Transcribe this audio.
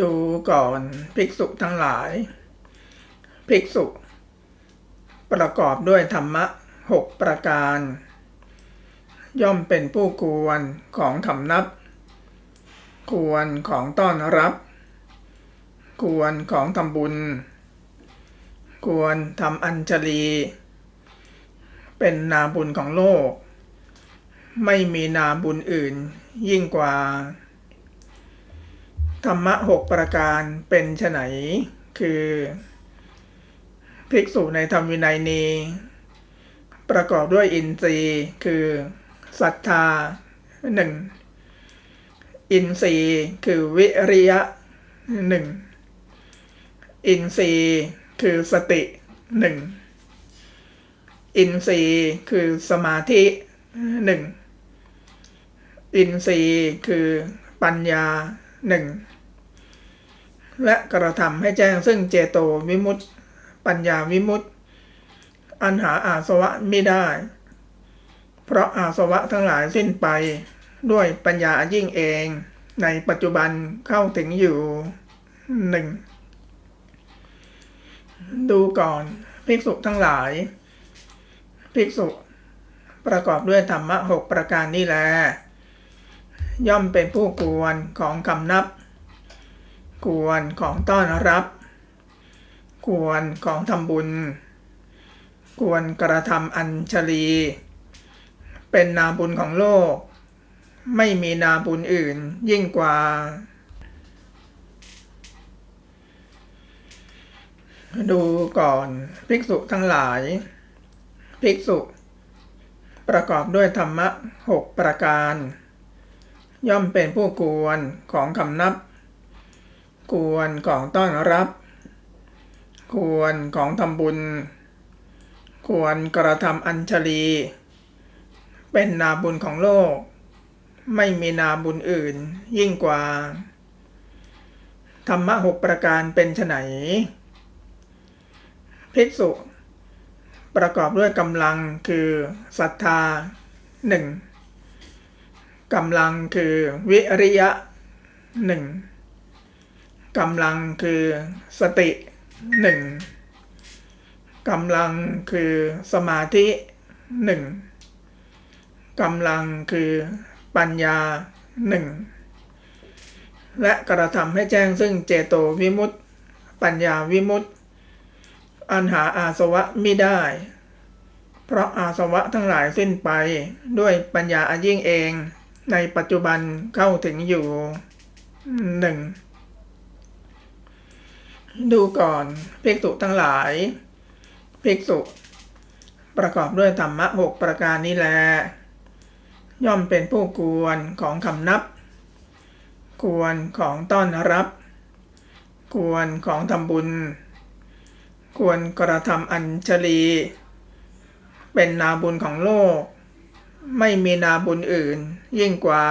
ดูก่อนภิกษุทั้งหลาย ภิกษุ ประกอบด้วยธรรมะหกประการ ย่อมเป็นผู้ควรของคำนับ ควรของต้อนรับ ควรของทำบุญ ควรทำอัญชลี เป็นนาบุญของโลก ไม่มีนาบุญอื่นยิ่งกว่า ธรรมะหกประการเป็นไฉนคือภิกษุในธรรมวินัยนี้ ประกอบด้วยอินทรีย์คือศรัทธาหนึ่งอินทรีย์คือวิริยะหนึ่งอินทรีย์คือสติหนึ่งอินทรีย์คือสมาธิหนึ่งอินทรีย์คือปัญญา หนึ่งและกระทำให้แจ้งซึ่งเจโตวิมุตติ ปัญญาวิมุตติ อันหาอาสวะไม่ได้ เพราะอาสวะทั้งหลายสิ้นไปด้วยปัญญายิ่งเอง ในปัจจุบันเข้าถึงอยู่หนึ่งดูก่อนภิกษุทั้งหลาย ภิกษุประกอบด้วยธรรมะหกประการนี้แล ย่อมเป็นผู้ควรของคำนับควรของต้อนรับควรของทำบุญควรกระทำอัญชลี เป็นนาบุญของโลก ไม่มีนาบุญอื่นยิ่งกว่า ดูก่อนภิกษุทั้งหลาย ภิกษุ ประกอบด้วยธรรมะหกประการ ย่อมเป็นผู้ควรของคำนับควรของต้อนรับควรของทำบุญควรกระทำอัญชลี เป็นนาบุญของโลก ไม่มีนาบุญอื่นยิ่งกว่า ธรรมะหกประการเป็นไนภิกษุ ประกอบด้วยกำลังคือศรัทธาหนึ่ง กำลังคือวิริยะหนึ่งกำลังคือสติหนึ่งกำลังคือสมาธิหนึ่งกำลังคือปัญญาหนึ่งและกระทำให้แจ้งซึ่งเจโตวิมุตติ ปัญญาวิมุตติ อันหาอาสวะไมิได้ เพราะอาสวะทั้งหลายสิ้นไปด้วยปัญญาอันยิ่งเอง ในปัจจุบันเข้าถึงอยู่หนึ่งดูก่อนภิกษุทั้งหลายภิกษุ ประกอบด้วยธรรมะหกประการนี้แล ย่อมเป็นผู้ควรของคำนับ ควรของต้อนรับ ควรของทำบุญ ควรกระทำอัญชลี เป็นนาบุญของโลก ไม่มีนาบุญอื่นยิ่งกว่า